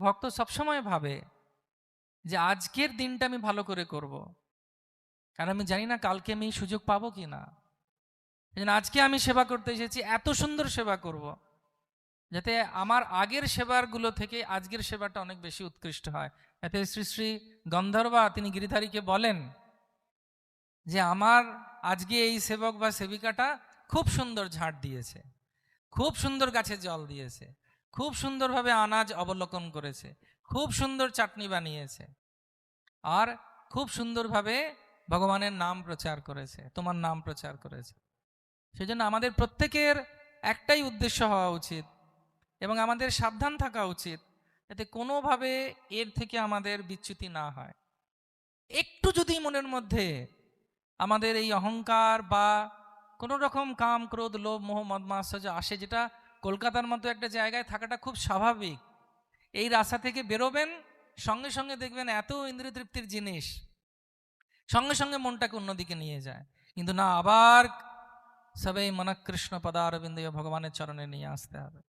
ভক্ত সবসময় ভাবে যে আজকের দিনটা আমি ভালো করে করব। কারণ আমি জানি না কালকে আমি সুযোগ পাবো কি না আজকে আমি সেবা করতে এসেছি, এত সুন্দর সেবা করব। যাতে আমার আগের সেবারগুলো থেকে আজকের সেবাটা অনেক বেশি উৎকৃষ্ট হয় এতে শ্রী শ্রী গন্ধর্বা তিনি গিরিধারীকে বলেন যে আমার আজকে এই সেবক বা সেবিকাটা খুব সুন্দর ঝাড় দিয়েছে, খুব সুন্দর গাছে জল দিয়েছে খুব সুন্দরভাবে আনাজ অবলোকন করেছে, খুব সুন্দর চাটনি বানিয়েছে আর খুব সুন্দরভাবে ভগবানের নাম প্রচার করেছে, তোমার নাম প্রচার করেছে। সেজন্য আমাদের প্রত্যেকের একটাই উদ্দেশ্য হওয়া উচিত এবং আমাদের সাবধান থাকা উচিত যাতে কোনোভাবে এর থেকে আমাদের বিচ্যুতি না হয়। একটু যদি মনের মধ্যে আমাদের এই অহংকার বা কোনো রকম কাম, ক্রোধ, লোভ, মোহ মদমাশ্চর্য আসে যেটা কলকাতার মতো একটা জায়গায় থাকাটা খুব স্বাভাবিক। এই রাস্তা থেকে বেরোবেন, সঙ্গে সঙ্গে দেখবেন এত ইন্দ্রিয় তৃপ্তির জিনিস। সঙ্গে সঙ্গে মনটাকে অন্যদিকে নিয়ে যায়। কিন্তু না, আবার সবাই মনকৃষ্ণ পদারবিন্দ ভগবানের চরণে নিয়ে আসতে হবে।